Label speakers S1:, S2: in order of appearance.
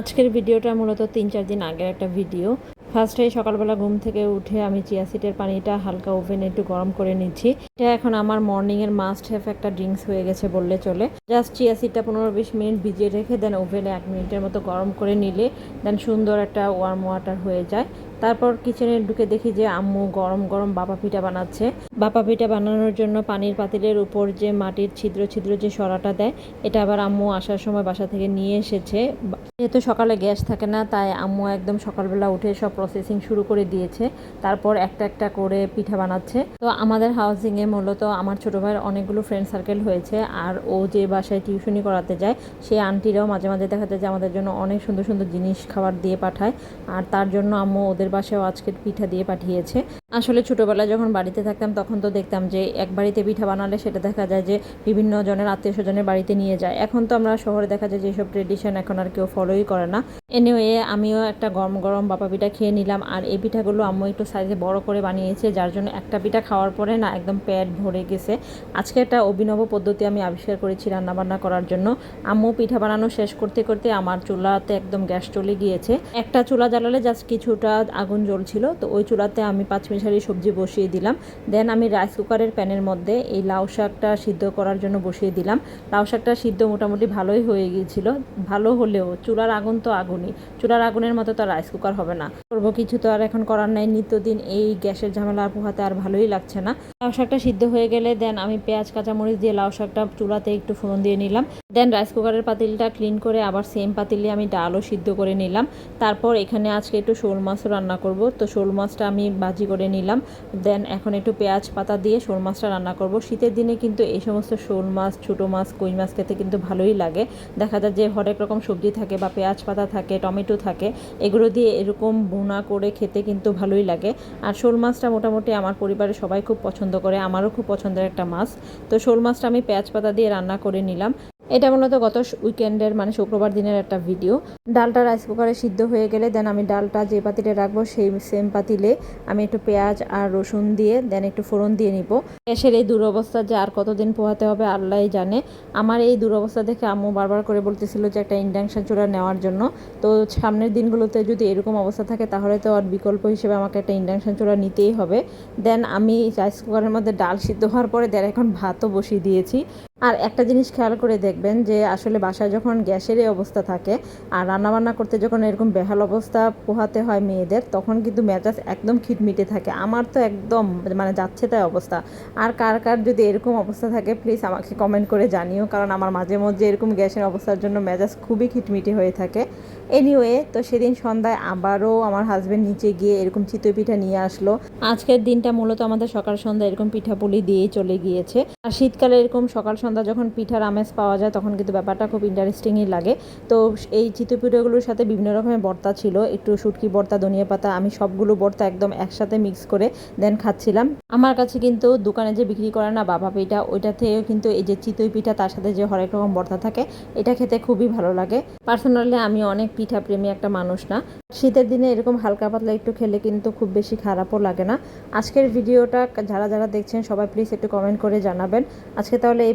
S1: আজকের ভিডিওটা মূলত তিন চার দিন আগের একটা ভিডিও। ফার্স্টে সকালবেলা ঘুম থেকে উঠে আমি চিয়া সিটের পানিটা হালকা ওভেনে একটু গরম করে নিচ্ছি। এটা এখন আমার মর্নিং এর মাস্ট হ্যাভ একটা ড্রিঙ্কস হয়ে গেছে বললে চলে। জাস্ট চিয়া সিটটা পনেরো বিশ মিনিট ভিজিয়ে রেখে দেন ওভেনে এক মিনিটের মতো গরম করে নিলে দেন সুন্দর একটা ওয়ার্ম ওয়াটার হয়ে যায়। তারপর কিচেনে ঢুকে দেখি যে আম্মু গরম গরম বাপা পিঠা বানাচ্ছে। বাপা পিঠা বানানোর জন্য পানির পাতিলের উপর যে মাটির ছিদ্র ছিদ্র যে সরাটা দেয়, এটা আবার আম্মু আসার সময় বাসা থেকে নিয়ে এসেছে। যেহেতু সকালে গ্যাস থাকে না, তাই আম্মু একদম সকালবেলা উঠে সব প্রসেসিং শুরু করে দিয়েছে। তারপর একটা একটা করে পিঠা বানাচ্ছে। তো আমাদের হাউজিংয়ে মূলত আমার ছোটো ভাইয়ের অনেকগুলো ফ্রেন্ড সার্কেল হয়েছে। আর ও যে বাসায় টিউশনি করাতে যায় সেই আন্টিরাও মাঝে মাঝে দেখা যায় যে আমাদের জন্য অনেক সুন্দর সুন্দর জিনিস খাবার দিয়ে পাঠায়। আর তার জন্য আম্মু ওদের বাসায়ও আজকের পিঠা দিয়ে পাঠিয়েছে। আসলে ছোটোবেলায় যখন বাড়িতে থাকতাম, তখন তো দেখতাম যে এক বাড়িতে পিঠা বানালে সেটা দেখা যায় যে বিভিন্ন জনের আত্মীয় স্বজনের বাড়িতে নিয়ে যায়। এখন তো আমরা শহরে দেখা যায় যে এইসব ট্রেডিশন এখন আর কেউ ফলোই করে না। এনিওয়ে আমিও একটা গরম গরম বাপা পিঠা খেয়ে নিলাম। আর এই পিঠাগুলো আম্মু একটু সাইজে বড় করে বানিয়েছে, যার জন্য একটা পিঠা খাওয়ার পরে না একদম পেট ভরে গেছে। আজকে একটা অভিনব পদ্ধতি আমি আবিষ্কার করেছি রান্নাবান্না করার জন্য। আম্মু পিঠা বানানো শেষ করতে করতে আমার চুলাতে একদম গ্যাস চলে গিয়েছে। একটা চুলা জ্বালালে জাস্ট কিছুটা আগুন জ্বলছিল, তো ওই চুলাতে আমি পাঁচ পাঁচমিশালি সবজি বসিয়ে দিলাম। দেন আমি রাইস কুকারের প্যানের মধ্যে এই লাউ শাকটা সিদ্ধ করার জন্য বসিয়ে দিলাম। লাউ শাকটা সিদ্ধ মোটামুটি ভালোই হয়ে গিয়েছিল। ভালো হলেও চুলার আগুন তো আগুনই। চুলার আগুনের মতো তো রাইস কুকার হবে না। করব কিছু তো আর এখন করার নাই। নিত্যদিন এই গ্যাসের ঝামেলা পোহাতে আর ভালোই লাগছে না। লাউ শাকটা সিদ্ধ হয়ে গেলে দেন আমি পেঁয়াজ, কাঁচামরিচ দিয়ে লাউ শাকটা চুলাতে একটু ফোড়ন দিয়ে নিলাম। দেন রাইস কুকারের পাতিলটা ক্লিন করে আবার সেম পাতিলে আমি ডালও সিদ্ধ করে নিলাম। তারপর এখানে আজকে একটু শোল মাছও রান্না করব। তো শোল মাছটা আমি ভাজি করে নিলাম। দেন এখন একটু পেঁয়াজ পাতা দিয়ে শোল মাছটা রান্না করব। শীতের দিনে কিন্তু এই সমস্ত শোল মাছ, ছোটো মাছ, কই মাছ খেতে কিন্তু ভালোই লাগে। দেখা যায় যে হরেক রকম সবজি থাকে বা পেঁয়াজ পাতা থাকে টমেটো থাকে, এগুলো দিয়ে এরকম বোনা করে খেতে কিন্তু ভালোই লাগে। আর শোল মাছটা মোটামুটি আমার পরিবারের সবাই খুব পছন্দ করে, আমারও খুব পছন্দের একটা মাছ। তো শোল মাছটা আমি পেঁয়াজ পাতা দিয়ে রান্না করে নিলাম। এটা মূলত গত উইকেন্ডের মানে শুক্রবার দিনের একটা ভিডিও। ডালটা রাইস কুকারে সিদ্ধ হয়ে গেলে দেন আমি ডালটা যে পাতিলে রাখব সেই সেম পাতিলে আমি একটু পেঁয়াজ আর রসুন দিয়ে দেন একটু ফোড়ন দিয়ে নিব। গ্যাসের এই দুরবস্থা যে আর কতদিন পোহাতে হবে আল্লাহ জানে। আমার এই দুরবস্থা দেখে আম্মু বারবার করে বলতেছিল যে একটা ইন্ডাকশন চুলা নেওয়ার জন্য। তো সামনের দিনগুলোতে যদি এরকম অবস্থা থাকে তাহলে তো আর বিকল্প হিসেবে আমাকে একটা ইন্ডাকশন চুলা নিতেই হবে। দেন আমি রাইস কুকারের মধ্যে ডাল সিদ্ধ হওয়ার পরে দেন এখন ভাতও বসিয়ে দিয়েছি। আর একটা জিনিস খেয়াল করে দেখবেন যে আসলে বাসায় যখন গ্যাসের এই অবস্থা থাকে আর রান্নাবান্না করতে যখন এরকম বেহাল অবস্থা পোহাতে হয় মেয়েদের, তখন কিন্তু মেজাজ একদম খিটমিটে থাকে। আমার তো একদম মানে যাচ্ছে তাই অবস্থা। আর কার কার যদি এরকম অবস্থা থাকে প্লিজ আমাকে কমেন্ট করে জানিও, কারণ আমার মাঝে মধ্যে এরকম গ্যাসের অবস্থার জন্য মেজাজ খুবই খিটমিটে হয়ে থাকে। এনিওয়ে তো সেদিন সন্ধ্যায় আবারও আমার হাজব্যান্ড নিচে গিয়ে এরকম চিতই পিঠা নিয়ে আসলো। আজকের দিনটা মূলত আমাদের সকাল সন্ধ্যা এরকম পিঠাপুলি দিয়েই চলে গিয়েছে। আর শীতকালে এরকম সকাল সন্ধ্যা যখন পিঠার আমেজ পাওয়া যায়, তখন কিন্তু ব্যাপারটা খুব ইন্টারেস্টিংই লাগে। তো এই চিতই পিঠাগুলোর সাথে বিভিন্ন রকমের বর্তা ছিল, একটু শুটকি বর্তা, ধনিয়া পাতা, আমি সবগুলো বর্তা একদম একসাথে মিক্স করে দেন খাচ্ছিলাম। আমার কাছে কিন্তু দোকানে যে বিক্রি করে না বাবা পিঠা ওইটাতেও কিন্তু এই যে চিতই পিঠা তার সাথে যে হরেক রকম বর্তা থাকে, এটা খেতে খুবই ভালো লাগে। পার্সোনালি আমি অনেক পিঠা প্রেমী একটা মানুষ না। শীতের দিনে এরকম হালকা পাতলা একটু খেলে কিন্তু খুব বেশি খারাপও লাগে না। আজকের ভিডিওটা, যারা যারা দেখছেন, সবাই প্লিজ একটু কমেন্ট করে জানাবেন। আজকে তাহলে এই